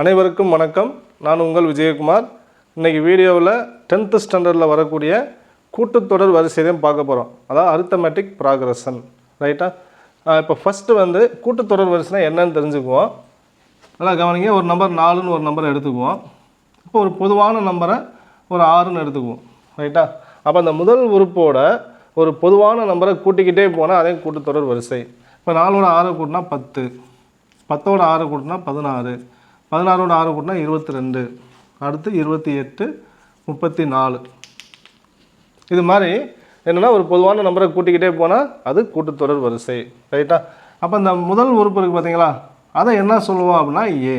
அனைவருக்கும் வணக்கம். நான் உங்கள் விஜயகுமார். இன்றைக்கி வீடியோவில் டென்த்து ஸ்டாண்டர்டில் வரக்கூடிய கூட்டுத்தொடர் வரிசை தான் பார்க்க போகிறோம் அதாவது அரித்தமேட்டிக் ப்ராக்ரஷன் ரைட்டா இப்போ ஃபஸ்ட்டு வந்து கூட்டுத்தொடர் வரிசைனா என்னன்னு தெரிஞ்சுக்குவோம். நல்லா கவனிங்க. ஒரு நம்பர் நாலுன்னு ஒரு நம்பரை எடுத்துக்குவோம். இப்போ ஒரு பொதுவான நம்பரை ஒரு ஆறுன்னு எடுத்துக்குவோம். ரைட்டா அப்போ அந்த முதல் உறுப்போட ஒரு பொதுவான நம்பரை கூட்டிக்கிட்டே போனால் அதே கூட்டுத்தொடர் வரிசை. இப்போ நாலோட ஆறு கூட்டினா பத்து. பத்தோட ஆறு கூட்டினா பதினாறு. பதினாறோட ஆறு கூட்டினா இருபத்தி ரெண்டு அடுத்து இருபத்தி எட்டு முப்பத்தி நாலு இது மாதிரி என்னென்னா ஒரு பொதுவான நம்பரை கூட்டிக்கிட்டே போனால் அது கூட்டுத்தொடர் வரிசை. ரைட்டா? அப்போ இந்த முதல் உறுப்பு இருக்குது பார்த்தீங்களா அதை என்ன சொல்லுவோம் அப்படின்னா ஏ.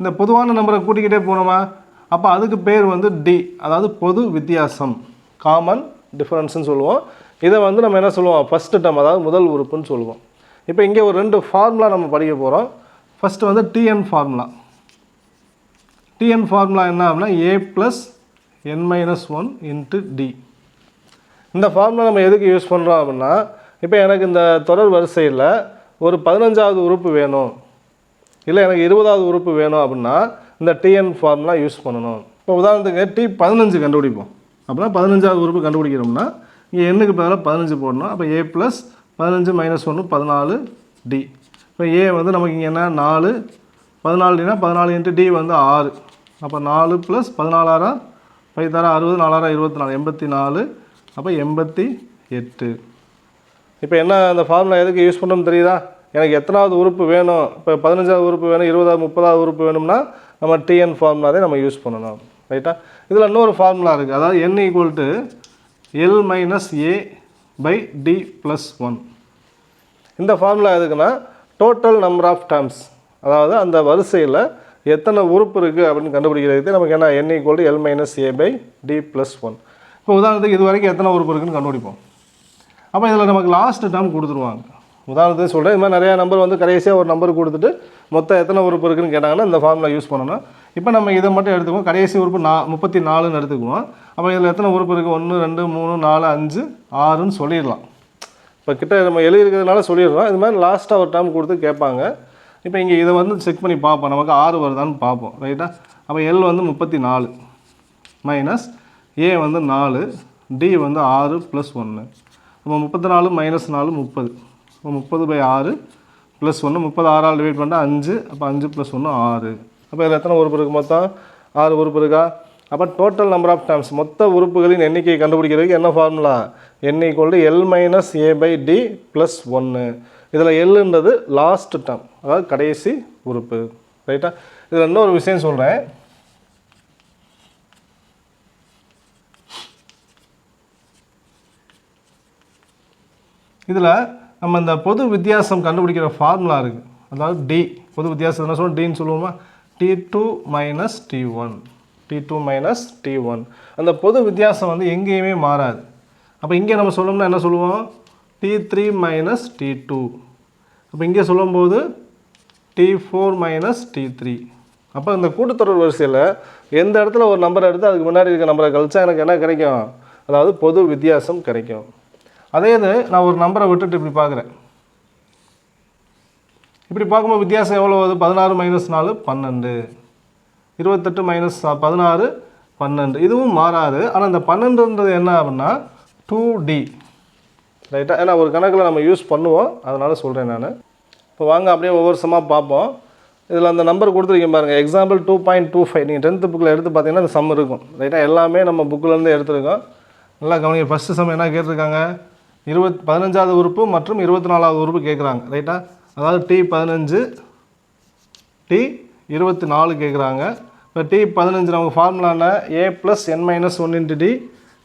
இந்த பொதுவான நம்பரை கூட்டிக்கிட்டே போனோமா? அப்போ அதுக்கு பேர் வந்து டி அதாவது பொது வித்தியாசம். காமன் டிஃப்ரென்ஸ்னு சொல்லுவோம். இதை வந்து நம்ம என்ன சொல்லுவோம்? ஃபஸ்ட்டு டம் அதாவது முதல் உறுப்புன்னு சொல்லுவோம். இப்போ இங்கே ஒரு ரெண்டு ஃபார்முலா நம்ம படிக்க போகிறோம் ஃபஸ்ட்டு வந்து டிஎன் ஃபார்முலா டிஎன் ஃபார்முலா என்ன அப்படின்னா A plus N minus one into D இந்த ஃபார்முலா நம்ம எதுக்கு யூஸ் பண்ணுறோம் அப்படின்னா இப்போ எனக்கு இந்த தொடர் வரிசையில் ஒரு பதினஞ்சாவது உறுப்பு வேணும். இல்லை எனக்கு இருபதாவது உறுப்பு வேணும் அப்படின்னா இந்த டிஎன் ஃபார்முலா யூஸ் பண்ணணும். இப்போ உதாரணத்துக்கு டி பதினஞ்சு கண்டுபிடிப்போம். அப்படின்னா பதினஞ்சாவது உறுப்பு கண்டுபிடிக்கிறோம்னா இங்கே எண்ணுக்கு பதிலாக பதினஞ்சு போடணும். அப்போ ஏ ப்ளஸ் பதினஞ்சு மைனஸ் ஒன்று பதினாலு டி இப்போ ஏ வந்து நமக்கு இங்கே என்ன? நாலு. பதினாலுனா பதினாலு இன்ட்டு டி வந்து ஆறு. அப்போ நாலு ப்ளஸ் பதினாலாயிரா பைத்தாரா அறுபது நாலாயிரம் இருபத்தி நாலு எண்பத்தி நாலு அப்போ எண்பத்தி எட்டு. இப்போ என்ன அந்த ஃபார்முலா எதுக்கு யூஸ் பண்ணணும் தெரியுதா? எனக்கு எத்தனாவது உறுப்பு வேணும்? இப்போ பதினஞ்சாவது உறுப்பு வேணும் இருபதாவது முப்பதாவது உறுப்பு வேணும்னா நம்ம டிஎன் ஃபார்முலாவே நம்ம யூஸ் பண்ணணும். ரைட்டா இதில் இன்னொரு ஃபார்முலா இருக்குது அதாவது N equal to L minus A by D plus one இந்த ஃபார்முலா எதுக்குன்னா டோட்டல் நம்பர் ஆஃப் டேர்ம்ஸ் அதாவது அந்த வரிசையில் எத்தனை உறுப்பு இருக்குது அப்படின்னு கண்டுபிடிக்கிறதுக்கு நமக்கு என்ன? N equal L minus A by D plus one இப்போ உதாரணத்துக்கு இது வரைக்கும் எத்தனை உறுப்பு இருக்குன்னு கண்டுபிடிப்போம். அப்போ இதில் நமக்கு லாஸ்ட் டேர்ம் கொடுத்துருவாங்க. உதாரணத்துக்கு சொல்கிறேன் இது மாதிரி நிறையா நம்பர் வந்து கடைசியாக ஒரு நம்பர் கொடுத்துட்டு மொத்தம் எத்தனை உறுப்பு இருக்குன்னு கேட்டாங்கன்னா இந்த ஃபார்முலா யூஸ் பண்ணணும். இப்போ நம்ம இதை மட்டும் எடுத்துக்குவோம். கடைசி உறுப்பு நா முப்பத்தி நாலுன்னு எடுத்துக்குவோம். அப்போ இதில் எத்தனை உறுப்பு இருக்குது ஒன்று ரெண்டு மூணு நாலு அஞ்சு ஆறுன்னு சொல்லிடலாம். இப்போ கிட்ட நம்ம எழுதியிருக்கிறதுனால சொல்லிடுறோம். இது மாதிரி லாஸ்ட்டாக ஒரு டேர்ம் கொடுத்து கேட்பாங்க. இப்போ இங்கே இதை வந்து செக் பண்ணி பார்ப்போம். நமக்கு ஆறு வருதான்னு பார்ப்போம். ரைட்டா அப்போ எல் வந்து முப்பத்தி நாலு மைனஸ் ஏ வந்து நாலு. டி வந்து ஆறு ப்ளஸ் ஒன்று நம்ம முப்பத்தி நாலு மைனஸ் நாலு முப்பது. இப்போ முப்பது பை ஆறு ப்ளஸ் ஒன்று முப்பது ஆறால் டிவைட் பண்ணால் அஞ்சு. அப்போ அஞ்சு ப்ளஸ் ஒன்று ஆறு. அப்போ இதில் எத்தனை உறுப்பு இருக்குது மொத்தம்? ஆறு உறுப்பு இருக்கா? அப்போ டோட்டல் நம்பர் ஆஃப் டேர்ம்ஸ் மொத்த உறுப்புகளின் எண்ணிக்கையை கண்டுபிடிக்கிறதுக்கு என்ன formula N equal L minus A by D plus ஒன்று இதில் எல்லுன்றது லாஸ்ட் டேர்ம் அதாவது கடைசி உறுப்பு. ரைட்டா இதில் இன்னொரு விஷயம் சொல்கிறேன் இதில் நம்ம இந்த பொது வித்தியாசம் கண்டுபிடிக்கிற ஃபார்முலா இருக்குது அதாவது டி பொது வித்தியாசம் என்ன சொல்லுவோம் டின்னு சொல்லுவோமா? T two minus T one T two minus T one அந்த பொது வித்தியாசம் வந்து எங்கேயுமே மாறாது. அப்போ இங்கே நம்ம சொல்லணும்னா என்ன சொல்லுவோம்? T three minus T two அப்போ இங்கே சொல்லும்போது T four minus T three அப்போ இந்த கூட்டுத்தொடர் வரிசையில் எந்த இடத்துல ஒரு நம்பரை எடுத்து அதுக்கு முன்னாடி இருக்க நம்பரை கழிச்சா எனக்கு என்ன கிடைக்கும்? அதாவது பொது வித்தியாசம் கிடைக்கும். அதே இது நான் ஒரு நம்பரை விட்டுட்டு இப்படி பார்க்குறேன். இப்படி பார்க்கும்போது வித்தியாசம் எவ்வளோ வருது? பதினாறு மைனஸ் நாலு பன்னெண்டு. இருபத்தெட்டு மைனஸ் பதினாறு பன்னெண்டு. இதுவும் மாறாது. ஆனால் இந்த பன்னெண்டுன்றது என்ன அப்படின்னா டூ டி ரைட்டாக ஏன்னா ஒரு கணக்கில் நம்ம யூஸ் பண்ணுவோம். அதனால் சொல்கிறேன் நான். இப்போ வாங்க அப்படியே ஒவ்வொரு சமாக பார்ப்போம். இதில் அந்த நம்பர் கொடுத்துருக்கீங்க பாருங்கள் example two point two five நீங்கள் டென்த்து புக்கில் எடுத்து பார்த்தீங்கன்னா அந்த சம் இருக்கும். ரைட்டாக எல்லாமே நம்ம புக்கிலேருந்து எடுத்துருக்கோம். நல்லா கவனிங்க. ஃபஸ்ட்டு சம் என்ன கேட்டிருக்காங்க? இருபத் பதினஞ்சாவது உறுப்பு மற்றும் இருபத்தி நாலாவது உறுப்பு கேட்குறாங்க. ரைட்டாக அதாவது டி பதினஞ்சு டி இருபத்தி நாலு கேட்குறாங்க இப்போ டி பதினஞ்சு நமக்கு ஃபார்முலாவில் A plus N minus one into D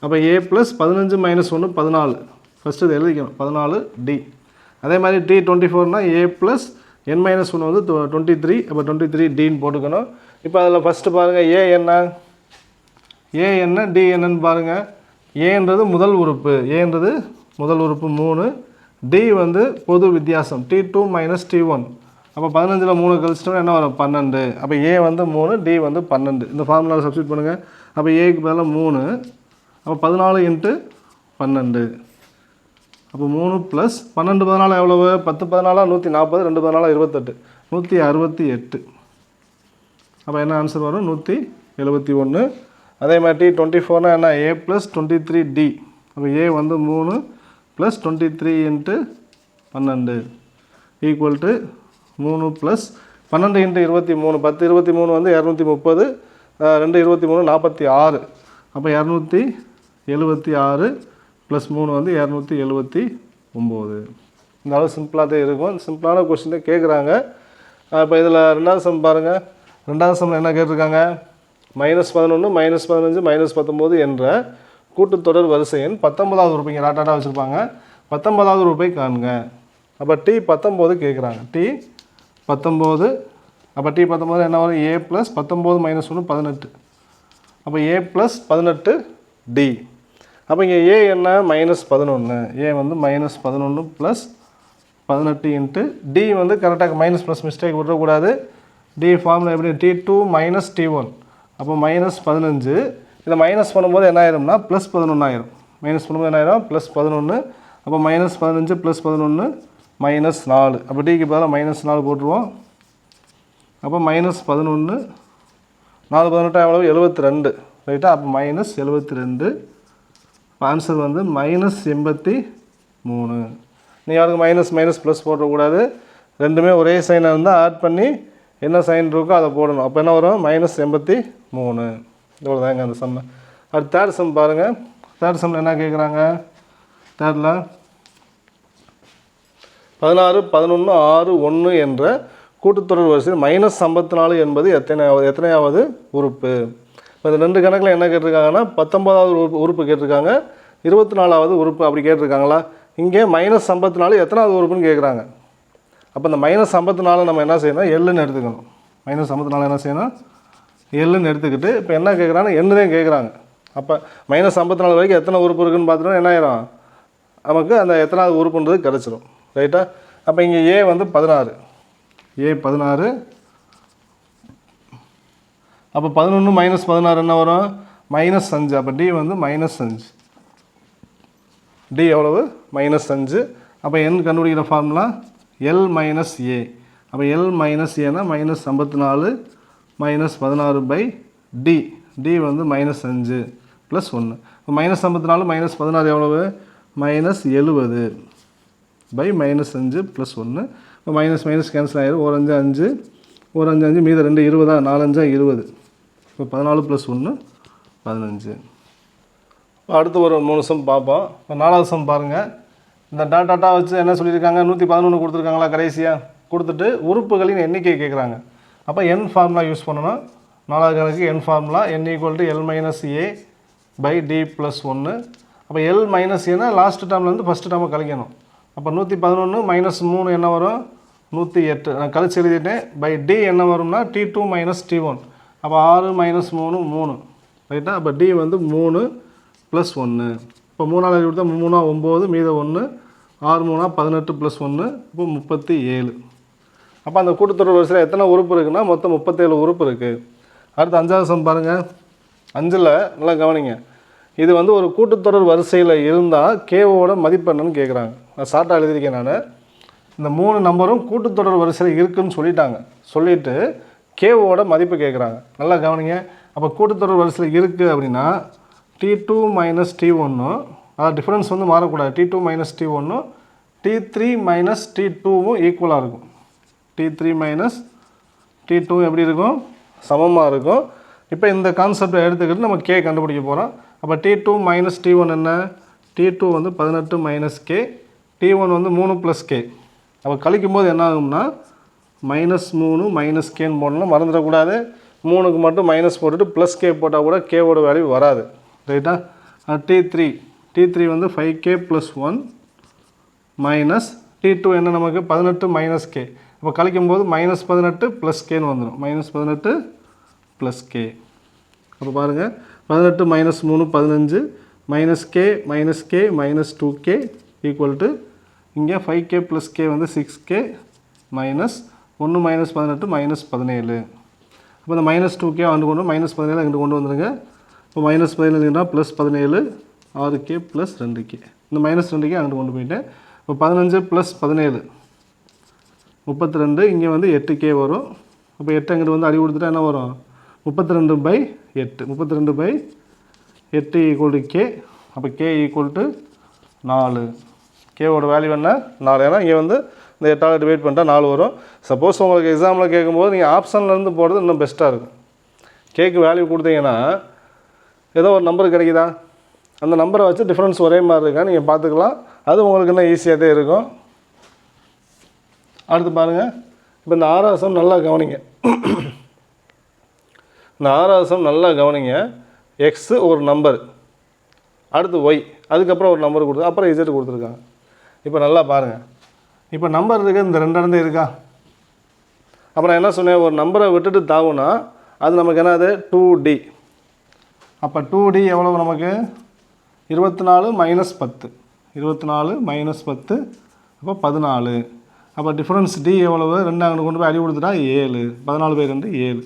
அப்போ ஏ ப்ளஸ் பதினஞ்சு மைனஸ் ஒன்று பதினாலு. ஃபஸ்ட்டு இது எழுதிக்கணும். பதினாலு டி அதே மாதிரி டி டுவெண்ட்டி ஃபோர்னால் ஏ ப்ளஸ் என் மைனஸ் ஒன்று வந்து டுவெண்ட்டி த்ரீ அப்போ டுவெண்ட்டி த்ரீ டின்னு போட்டுக்கணும். இப்போ அதில் ஃபஸ்ட்டு பாருங்கள் ஏ என்ன? ஏ என்ன? டி என்னன்னு பாருங்கள் ஏன்றது முதல் உறுப்பு. ஏன்றது முதல் உறுப்பு மூணு. டி வந்து பொது வித்தியாசம். T two minus T one அப்போ பதினஞ்சில் மூணு கழிச்சிட்டோம்னா என்ன வரும்? பன்னெண்டு. அப்போ ஏ வந்து மூணு டி வந்து பன்னெண்டு. இந்த ஃபார்முலாவில் சப்ஸ்டியூட் பண்ணுங்கள் அப்போ ஏக்கு பதிலாக மூணு. அப்போ பதினாலு இன்ட்டு பன்னெண்டு. அப்போ மூணு ப்ளஸ் பன்னெண்டு பதினாலு எவ்வளவு? பத்து பதினாலா நூற்றி நாற்பது ரெண்டு பதினாலா இருபத்தெட்டு. நூற்றி அறுபத்தி எட்டு. அப்போ என்ன ஆன்சர் வரும்? நூற்றி எழுபத்தி ஒன்று அதே மாதிரி டி டுவெண்ட்டி ஃபோர்னால் என்ன? A plus twenty three T அப்போ ஏ வந்து மூணு ப்ளஸ் டுவெண்ட்டி த்ரீ இன்ட்டு பன்னெண்டு. ஈக்குவல் டு மூணு ப்ளஸ் பன்னெண்டு இன்ட்டு இருபத்தி மூணு பத்து இருபத்தி மூணு வந்து இரநூத்தி முப்பது ரெண்டு இருபத்தி மூணு நாற்பத்தி ஆறு. அப்போ இரநூத்தி எழுபத்தி ஆறு ப்ளஸ் மூணு வந்து இரநூத்தி எழுபத்தி ஒம்பது. இந்த அளவு சிம்பிளாக தான் இருக்கும். சிம்பிளான கொஸ்டின் தான் கேட்குறாங்க இப்போ இதில் ரெண்டாவது சம் பாருங்கள் ரெண்டாவது சம்மில் என்ன கேட்டிருக்காங்க? மைனஸ் பதினொன்று மைனஸ் பதினஞ்சு மைனஸ் பத்தொம்போது என்ற கூட்டுத்தொடர் வரிசை எண் பத்தொன்பதாவது ரூபாய்ங்க ராட்டாட்டா வச்சுருப்பாங்க. பத்தொன்பதாவது ரூபாய் காணுங்க. அப்போ டி பத்தொம்போது கேட்குறாங்க டி பத்தொம்போது. அப்போ டி பத்தொம்போது என்ன வரும்? ஏ ப்ளஸ் பத்தொம்போது மைனஸ் ஒன்று பதினெட்டு. அப்போ ஏ ப்ளஸ் பதினெட்டு டி அப்போ இங்கே ஏ என்ன? மைனஸ் பதினொன்று ஏ வந்து மைனஸ் பதினொன்று ப்ளஸ் பதினெட்டு இன்ட்டு டி வந்து கரெக்டாக மைனஸ் ப்ளஸ் மிஸ்டேக் விடக்கூடாது டி ஃபார்மில் எப்படி? T two minus T one அப்போ மைனஸ் பதினஞ்சு. இதை மைனஸ் பண்ணும்போது என்ன ஆயிரும்னா? ப்ளஸ் பதினொன்று ஆயிரும். மைனஸ் பண்ணும்போது என்ன ஆயிரும்? ப்ளஸ் பதினொன்று அப்போ மைனஸ் பதினஞ்சு ப்ளஸ் பதினொன்று மைனஸ் நாலு. அப்போ டிக்கு பதிலாக மைனஸ் நாலு போட்டுருவோம். அப்போ மைனஸ் பதினொன்று நாலு பதினெட்டு எவ்வளவு? எழுபத்தி ரெண்டு ரைட்டா அப்போ மைனஸ் எழுபத்தி ரெண்டு ஆன்சர் வந்து மைனஸ் எண்பத்தி மூணு நீ யாருக்கு மைனஸ் மைனஸ் ப்ளஸ் போடக்கூடாது ரெண்டுமே ஒரே சைனாக இருந்தால் ஆட் பண்ணி என்ன சைன் இருக்கோ அதை போடணும். அப்போ என்ன வரும்? மைனஸ் எண்பத்தி மூணு இவ்வளோதாங்க அந்த சம்மை அடுத்து தேர்ட் சம் பாருங்கள் தேர்ட் சம்மில் என்ன கேட்குறாங்க தேர்டில் பதினாறு பதினொன்று ஆறு ஒன்று என்ற கூட்டுத்தொடர் வரிசையில் மைனஸ் ஐம்பத்தி நாலு என்பது எத்தனையாவது எத்தனையாவது உறுப்பு. இப்போ இந்த ரெண்டு கணக்கில் என்ன கேட்டிருக்காங்கன்னா பத்தொன்பதாவது உறுப்பு உறுப்பு கேட்டிருக்காங்க. இருபத்தி நாலாவது உறுப்பு அப்படி கேட்டிருக்காங்களா? இங்கே மைனஸ் ஐம்பத்தி நாலு எத்தனாவது உறுப்புன்னு கேட்குறாங்க. அப்போ இந்த மைனஸ் ஐம்பத்தி நாலு நம்ம என்ன செய்யணும்? எள்ளுன்னு எடுத்துக்கணும். மைனஸ் ஐம்பத்தி நாலு என்ன செய்யணும்? எள்ளுன்னு எடுத்துக்கிட்டு இப்போ என்ன கேட்குறாங்கன்னா எண்ணு தான் கேட்குறாங்க. அப்போ மைனஸ் ஐம்பத்தி நாலு வரைக்கும் எத்தனை உறுப்பு இருக்குன்னு பார்த்துட்டோம் என்ன ஆயிரும்? நமக்கு அந்த எத்தனாவது உறுப்புன்றது கிடச்சிரும். ரைட்டா? அப்போ இங்கே ஏ வந்து பதினாறு. ஏ பதினாறு. அப்போ பதினொன்று மைனஸ் பதினாறு என்ன வரும்? மைனஸ் அஞ்சு. அப்போ டி வந்து மைனஸ் அஞ்சு. டி எவ்வளவு? மைனஸ் அஞ்சு. அப்போ என் கண்டுபிடிக்கிற ஃபார்முலா எல் மைனஸ் ஏ அப்போ எல் மைனஸ் ஏனா மைனஸ் ஐம்பத்தி நாலு மைனஸ் பதினாறு பை டி டி வந்து மைனஸ் அஞ்சு ப்ளஸ் ஒன்று இப்போ மைனஸ் ஐம்பத்தி நாலு மைனஸ் பதினாறு எவ்வளவு? மைனஸ் எழுபது பை மைனஸ் அஞ்சு ப்ளஸ் ஒன்று இப்போ மைனஸ் மைனஸ் கேன்சல் ஆகிடும் ஒரு அஞ்சு அஞ்சு. ஒரு அஞ்சு அஞ்சு மீது ரெண்டு இருபதா நாலஞ்சா இருபது. இப்போ பதினாலு ப்ளஸ் ஒன்று பதினஞ்சு. இப்போ அடுத்து ஒரு மூணு சம் பார்ப்போம். இப்போ நாலாவது சம் பாருங்கள் இந்த டாட்டாட்டா வச்சு என்ன சொல்லியிருக்காங்க? நூற்றி பதினொன்று கொடுத்துருக்காங்களா கடைசியாக கொடுத்துட்டு உறுப்புகளின் எண்ணிக்கை கேட்குறாங்க அப்போ என் ஃபார்முலா யூஸ் பண்ணணும். நாலாவது கணக்கு N formula N equal to L minus A by T plus ஒன்று அப்போ எல் மைனஸ் ஏன்னா லாஸ்ட் டேர்ம்லேருந்து ஃபஸ்ட்டு டேர்மை கழிக்கணும். அப்போ நூற்றி பதினொன்று மைனஸ் மூணு என்ன வரும்? நூற்றி எட்டு. நான் கழிச்சு எழுதிட்டேன். பை டி என்ன வரும்னா T two minus T one அப்போ ஆறு மைனஸ் மூணு மூணு. ரைட்டா அப்போ டி வந்து மூணு ப்ளஸ் ஒன்று இப்போ மூணாவது கொடுத்தா மூணா ஒம்பது மீத ஒன்று ஆறு மூணா பதினெட்டு ப்ளஸ் ஒன்று இப்போ முப்பத்தி ஏழு. அப்போ அந்த கூட்டுத்தொடர் வரிசையில் எத்தனை உறுப்பு இருக்குன்னா மொத்தம் முப்பத்தேழு உறுப்பு இருக்குது அடுத்து அஞ்சாவது சம் பாருங்கள் அஞ்சில் நல்லா கவனிங்க. இது வந்து ஒரு கூட்டுத்தொடர் வரிசையில் இருந்தால் கேவோட மதிப்பு என்னன்னு கேட்குறாங்க நான் ஷார்ட்டாக எழுதியிருக்கேன் நான். இந்த மூணு நம்பரும் கூட்டுத்தொடர் வரிசையில் இருக்குன்னு சொல்லிட்டாங்க. சொல்லிவிட்டு கேவோட மதிப்பு கேட்குறாங்க நல்லா கவனிங்க. அப்போ கூட்டுத்தொடர் வரிசையில் இருக்குது அப்படின்னா டி டூ மைனஸ் டி ஒன்றும் அதாவது டிஃப்ரென்ஸ் வந்து மாறக்கூடாது. டி டூ மைனஸ் டி ஒன்றும் டி த்ரீ மைனஸ் டி டூவும் ஈக்குவலாக இருக்கும். T three minus T two எப்படி இருக்கும்? சமமாக இருக்கும். இப்போ இந்த கான்செப்டை எடுத்துக்கிட்டு நம்ம கே கண்டுபிடிக்க போகிறோம் அப்போ T two minus T one என்ன? டி டூ வந்து பதினெட்டு மைனஸ் கே டி ஒன் வந்து மூணு ப்ளஸ் கே அப்போ கழிக்கும் போது என்ன ஆகும்னா மைனஸ் மூணு மைனஸ் கேன்னு போடணும் மறந்துடக்கூடாது மூணுக்கு மட்டும் மைனஸ் போட்டுட்டு ப்ளஸ் கே போட்டால் கூட கேவோட வேல்யூ வராது. ரைட்டா டி த்ரீ டி த்ரீ வந்து five K plus one minus T two என்ன நமக்கு? பதினெட்டு மைனஸ் கே இப்போ கழிக்கும் போது மைனஸ் பதினெட்டு ப்ளஸ் கேன்னு வந்துடும் மைனஸ் பதினெட்டு ப்ளஸ் கே அப்போ பாருங்கள் பதினெட்டு மைனஸ் மூணு பதினஞ்சு minus K minus K minus two K equal to இங்கே ஃபைவ் கே ப்ளஸ் கே வந்து சிக்ஸ் கே மைனஸ் ஒன்று மைனஸ் பதினெட்டு மைனஸ் பதினேழு. அப்போ இந்த மைனஸ் டூ கே வந்து கொண்டு மைனஸ் பதினேழு அங்கிட்டு கொண்டு வந்துடுங்க இப்போ மைனஸ் பதினேழுனா ப்ளஸ் பதினேழு ஆறு கே ப்ளஸ் ரெண்டு கே இந்த மைனஸ் ரெண்டு கே அங்கிட்டு கொண்டு போயிட்டேன் இப்போ பதினஞ்சு ப்ளஸ் பதினேழு முப்பத்தி ரெண்டு இங்கே வந்து எட்டு கே வரும். அப்போ எட்டு அங்கிட்டு வந்து அடி கொடுத்துட்டா என்ன வரும்? முப்பத்தி ரெண்டு பை எட்டு. முப்பத்தி ரெண்டு பை எட்டு ஈக்குவல் டு கே அப்போ கே ஈக்குவல் டு நாலு. கேவோட வேல்யூ என்ன? நாலு. ஏன்னா இங்கே வந்து இந்த எட்டாவது டிவைட் பண்ணிட்டா நாலு வரும். சப்போஸ் உங்களுக்கு எக்ஸாமில் கேட்கும்போது நீங்கள் ஆப்ஷன்லேருந்து போகிறது இன்னும் பெஸ்ட்டாக இருக்கும். கேக்கு வேல்யூ கொடுத்தீங்கன்னா ஏதோ ஒரு நம்பர் கிடைக்குதா? அந்த நம்பரை வச்சு டிஃப்ரென்ஸ் ஒரே மாதிரி இருக்கா? நீங்கள் பார்த்துக்கலாம். அது உங்களுக்கு இன்னும் ஈஸியாக தான் இருக்கும். அடுத்து பாருங்கள் இப்போ இந்த ஆறாசம் நல்லா கவனிங்க. இந்த ஆறாசம் நல்லா கவனிங்க. எக்ஸு ஒரு நம்பர் அடுத்து ஒய் அதுக்கப்புறம் ஒரு நம்பர் கொடுத்து அப்புறம் இசட் கொடுத்துருக்காங்க. இப்போ நல்லா பாருங்கள் இப்போ நம்பர் இருக்குது இந்த ரெண்டு இடந்து இருக்கா? அப்புறம் என்ன சொன்னேன்? ஒரு நம்பரை விட்டுட்டு தாவுனா அது நமக்கு என்னது? டூ டி அப்போ டூ டி எவ்வளவு நமக்கு? இருபத்தி நாலு மைனஸ் பத்து. இருபத்தி நாலு மைனஸ் பத்து அப்போ பதினாலு. அப்போ டிஃப்ரென்ஸ் டி எவ்வளவு? ரெண்டு அங்கே கொண்டு போய் அடி கொடுத்துட்டா ஏழு. பதினாலு பை ரெண்டு ஏழு.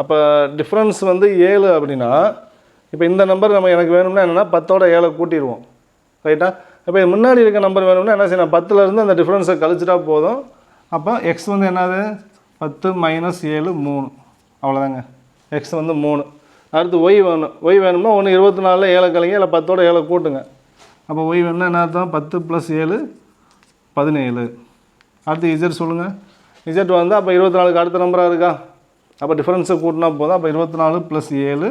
அப்போ டிஃப்ரென்ஸ் வந்து ஏழு அப்படின்னா இப்போ இந்த நம்பர் நம்ம எனக்கு வேணும்னா என்னென்னா பத்தோட ஏழை கூட்டிடுவோம் ரைட்டா இப்போ முன்னாடி இருக்க நம்பர் வேணும்னா என்ன செய்யணும்? பத்துலேருந்து அந்த டிஃப்ரென்ஸை கழிச்சிட்டா போதும். அப்போ எக்ஸ் வந்து என்னது? பத்து மைனஸ் ஏழு மூணு. அவ்வளோதாங்க எக்ஸ் வந்து மூணு. அடுத்து ஒய் வேணும். ஒய் வேணும்னா ஒன்று இருபத்தி நாலில் ஏழை கலைங்க இல்லை பத்தோட ஏழை கூட்டுங்க. அப்போ ஒய் வேணும்னா என்ன அர்த்தம் பத்து ப்ளஸ் ஏழு பதினேழு. அடுத்து இசட் சொல்லுங்கள் இசட் வந்து அப்போ இருபத்தி நாலுக்கு அடுத்த நம்பராக இருக்கா? அப்போ டிஃப்ரென்ஸை கூட்டினா போதும். அப்போ இருபத்தி நாலு ப்ளஸ் ஏழு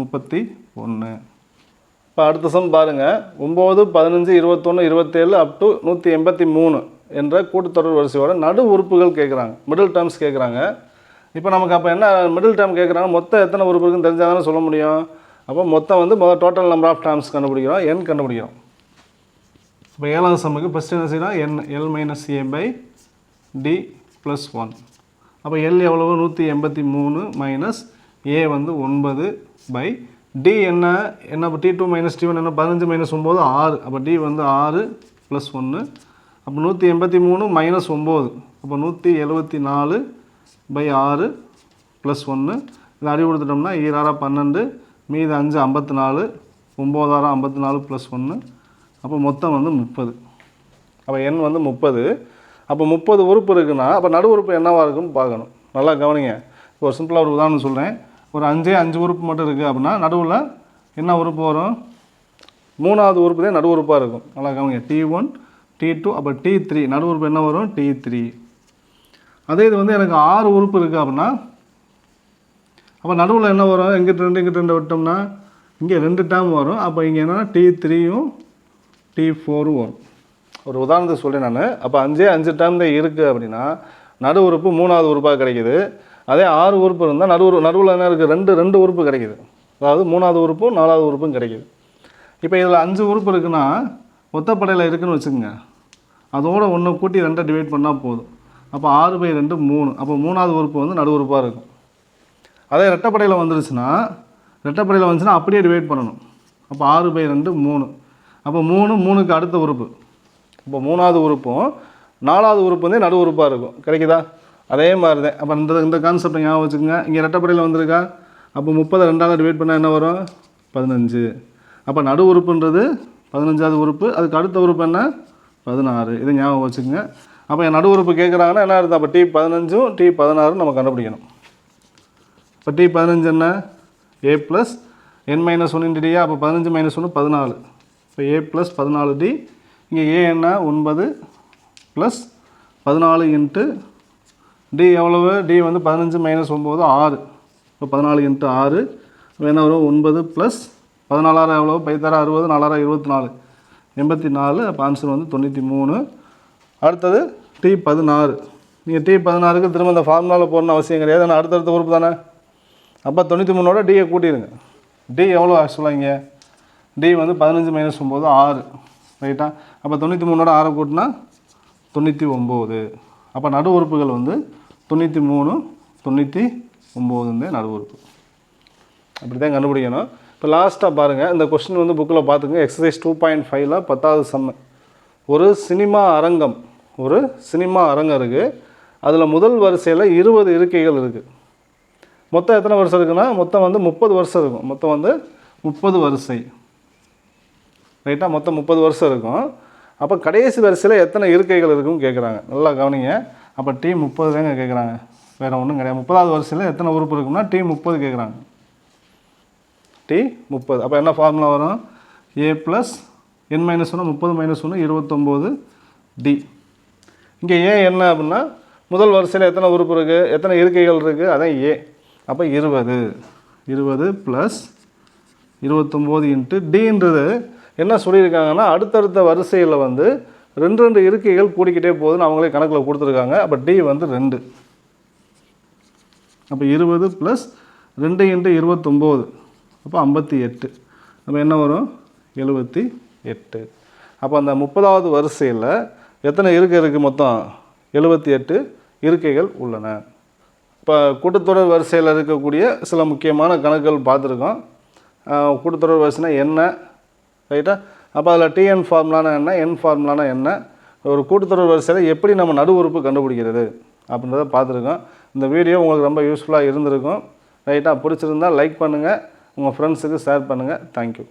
முப்பத்தி ஒன்று இப்போ அடுத்த சம் பாருங்கள் ஒம்பது பதினஞ்சு இருபத்தொன்று இருபத்தேழு அப் டு நூற்றி எண்பத்தி மூணு என்ற கூட்டுத்தொடர் வரிசையோட நடு உறுப்புகள் கேட்குறாங்க மிடில் டேர்ம்ஸ் கேட்குறாங்க இப்போ நமக்கு அப்போ என்ன மிடில் டேர்ம் கேட்குறாங்க மொத்தம் எத்தனை உறுப்பு தெரிஞ்சால் தானே சொல்ல முடியும்? அப்போ மொத்தம் வந்து முதல் டோட்டல் நம்பர் ஆஃப் டேர்ம்ஸ் கண்டுபிடிக்கிறோம். என் கண்டுபிடிக்கிறோம். இப்போ ஏழாவது சம்முக்கு ஃபஸ்ட்டு என்ன செய்யலாம் N L minus A by T plus one அப்போ எல் எவ்வளவு? நூற்றி எண்பத்தி மூணு மைனஸ் ஏ வந்து ஒன்பது பை டி என்ன? என்ன T two minus T one என்ன? பதினஞ்சு மைனஸ் ஒம்பது ஆறு. அப்போ டி வந்து ஆறு ப்ளஸ் ஒன்று அப்போ நூற்றி எண்பத்தி மூணு மைனஸ் ஒம்பது அப்போ நூற்றி எழுபத்தி நாலு பை ஆறு ப்ளஸ் ஒன்று இதை அடி கொடுத்துட்டோம்னா ஈராறா பன்னெண்டு மீது அஞ்சு ஐம்பத்தி நாலு ஒம்போதாயிரம் ஐம்பத்தி நாலு ப்ளஸ் ஒன்று அப்போ மொத்தம் வந்து முப்பது. அப்போ எண் வந்து முப்பது. அப்போ முப்பது உறுப்பு இருக்குன்னா அப்போ நடு உறுப்பு என்னவாக இருக்குன்னு பார்க்கணும். நல்லா கவனிங்க. ஒரு சிம்பிளாக ஒரு உதாரணம் சொல்கிறேன் ஒரு அஞ்சே அஞ்சு உறுப்பு மட்டும் இருக்குது அப்படின்னா நடுவில் என்ன உறுப்பு வரும்? மூணாவது உறுப்பு தான் நடு உறுப்பாக இருக்கும். நல்லா கவனிங்க. டி ஒன் டி டூ அப்போ டி த்ரீ நடு உறுப்பு என்ன வரும்? டி த்ரீ அதே இது வந்து எனக்கு ஆறு உறுப்பு இருக்குது அப்படின்னா அப்போ நடுவில் என்ன வரும்? எங்கிட்ட ரெண்டு எங்கிட்ட ரெண்டு விட்டோம்னா இங்கே ரெண்டு டேம் வரும். அப்போ இங்கே என்னென்னா டி த்ரீயும் டி ஃபோரும் வரும். ஒரு உதாரணத்துக்கு சொல்கிறேன் நான். அப்போ அஞ்சே அஞ்சு டேர்ம் தான் இருக்குது அப்படின்னா நடு உறுப்பு மூணாவது உறுப்பாக கிடைக்குது. அதே ஆறு உறுப்பு இருந்தால் நடு உறு நடுவில் என்ன இருக்குது ரெண்டு ரெண்டு உறுப்பு கிடைக்குது. அதாவது மூணாவது உறுப்பும் நாலாவது உறுப்பும் கிடைக்குது. இப்போ இதில் அஞ்சு உறுப்பு இருக்குன்னா ஒத்தப்படையில் இருக்குன்னு வச்சுக்கோங்க. அதோட ஒன்று கூட்டி ரெண்டை டிவைட் பண்ணால் போதும். அப்போ ஆறு பை ரெண்டு மூணு. அப்போ மூணாவது உறுப்பு வந்து நடு உறுப்பாக இருக்கும். அதே ரெட்டப்படையில் வந்துருச்சுன்னா ரெட்டப்படையில் வந்துச்சுன்னா அப்படியே டிவைட் பண்ணணும். அப்போ ஆறு பை ரெண்டு மூணு. அப்போ மூணு மூணுக்கு அடுத்த உறுப்பு. இப்போ மூணாவது உறுப்பும் நாலாவது உறுப்பு வந்து நடு உறுப்பாக இருக்கும். கிடைக்குதா? அதே மாதிரி தான் அப்போ இந்த இந்த கான்செப்ட் ஞாபகம் வச்சுக்கோங்க. இங்கே ரெட்டப்படையில் வந்திருக்கா? அப்போ முப்பதை ரெண்டாவது டிவைட் பண்ணால் என்ன வரும்? பதினஞ்சு. அப்போ நடு உறுப்புன்றது பதினஞ்சாவது உறுப்பு. அதுக்கு அடுத்த உறுப்பு என்ன? பதினாறு. இதை ஞாபகம் வச்சுக்கோங்க. அப்போ என் நடு உறுப்பு கேட்குறாங்கன்னா என்ன இருந்தால் அப்போ டி பதினஞ்சும் டி பதினாறும் நம்ம கண்டுபிடிக்கணும். இப்போ டி பதினஞ்சு என்ன? A plus N minus one into டியா அப்போ பதினஞ்சு மைனஸ் ஒன்று பதினாலு. இப்போ ஏ ப்ளஸ் பதினாலு டி இங்கே ஏ என்ன? ஒன்பது ப்ளஸ் பதினாலு இன்ட்டு டி எவ்வளவு? டி வந்து பதினஞ்சு மைனஸ் ஒம்பது ஆறு. இப்போ பதினாலு இன்ட்டு ஆறு. இப்போ என்ன வரும்? ஒன்பது ப்ளஸ் பதினாலாயிரம் எவ்வளோ பைத்தாயிரம் அறுபது நாலாயிரம் இருபத்தி நாலு எண்பத்தி நாலு அப்போ ஆன்சர் வந்து தொண்ணூற்றி மூணு அடுத்தது டி பதினாறு. நீங்கள் டி பதினாறுக்கு திரும்ப இந்த ஃபார்முலாவில் போடணும் அவசியம் கிடையாது. ஆனால் அடுத்தடுத்த உறுப்பு தானே. அப்போ தொண்ணூற்றி மூணோட டியை கூட்டிடுங்க. டி எவ்வளோ ஆக்சுவலாக இங்கே? டி வந்து பதினஞ்சு மைனஸ் ஒம்பது ஆறு. ரைட்டா அப்போ தொண்ணூற்றி மூணோட ஆறை கூட்டினா தொண்ணூற்றி ஒம்பது. அப்போ நடு உறுப்புகள் வந்து தொண்ணூற்றி மூணு தொண்ணூற்றி ஒம்போதுந்தே நடு உறுப்பு அப்படி தான் கண்டுபிடிக்கணும். இப்போ லாஸ்ட்டாக பாருங்கள் இந்த கொஸ்டின் வந்து புக்கில் பார்த்துங்க. எக்ஸசைஸ் டூ பாயிண்ட் ஃபைவ்ல பத்தாவது செம்ம ஒரு சினிமா அரங்கம் ஒரு சினிமா அரங்கம் இருக்குது அதில் முதல் வரிசையில் இருபது இருக்கைகள் இருக்குது மொத்தம் எத்தனை வருஷம் இருக்குன்னா மொத்தம் வந்து முப்பது வருஷம் இருக்கும். மொத்தம் வந்து முப்பது வரிசை. ரைட்டாக மொத்தம் முப்பது வருஷம் இருக்கும். அப்போ கடைசி வரிசையில் எத்தனை இருக்கைகள் இருக்குன்னு கேட்குறாங்க நல்லா கவனிங்க. அப்போ டி முப்பது தாங்க கேட்குறாங்க வேறு ஒன்றும் கிடையாது. முப்பதாவது வரிசையில் எத்தனை உறுப்பு இருக்கும்னா டி முப்பது கேட்குறாங்க டி முப்பது. அப்போ என்ன ஃபார்முலா வரும்? ஏ ப்ளஸ் என் மைனஸ் ஒன்று முப்பது மைனஸ் ஒன்று இருபத்தொம்போது டி இங்கே ஏ என்ன அப்படின்னா முதல் வரிசையில் எத்தனை உறுப்பு இருக்குது எத்தனை இருக்கைகள் இருக்குது அதான் ஏ அப்போ இருபது. இருபது ப்ளஸ் இருபத்தொம்போது இன்ட்டு டின்றது என்ன சொல்லியிருக்காங்கன்னா அடுத்தடுத்த வரிசையில் வந்து ரெண்டு ரெண்டு இருக்கைகள் கூடிக்கிட்டே போகுதுன்னு அவங்களே கணக்கில் கொடுத்துருக்காங்க. அப்போ டி வந்து ரெண்டு. அப்போ இருபது ப்ளஸ் ரெண்டு இன்ட்டு இருபத்தொம்போது. அப்போ ஐம்பத்தி எட்டு. அப்போ என்ன வரும்? எழுபத்தி எட்டு. அப்போ அந்த முப்பதாவது வரிசையில் எத்தனை இருக்கை இருக்குது மொத்தம்? எழுபத்தி எட்டு இருக்கைகள் உள்ளன. இப்போ கூட்டத்தொடர் வரிசையில் இருக்கக்கூடிய சில முக்கியமான கணக்குகள் பார்த்துருக்கோம். கூட்டத்தொடர் வரிசைனா என்ன? ரைட்டா அப்போ அதில் டிஎன் ஃபார்முலானா என்ன? என் ஃபார்முலானா என்ன? ஒரு கூட்டுத்தொடர் வரிசையில் எப்படி நம்ம நடு உறுப்பு கண்டுபிடிக்கிறது? அப்படின்றத பார்த்துருக்கோம். இந்த வீடியோ உங்களுக்கு ரொம்ப யூஸ்ஃபுல்லாக இருந்திருக்கும். ரைட்டாக பிடிச்சிருந்தா லைக் பண்ணுங்கள் உங்கள் ஃப்ரெண்ட்ஸுக்கு ஷேர் பண்ணுங்கள் தேங்க்யூ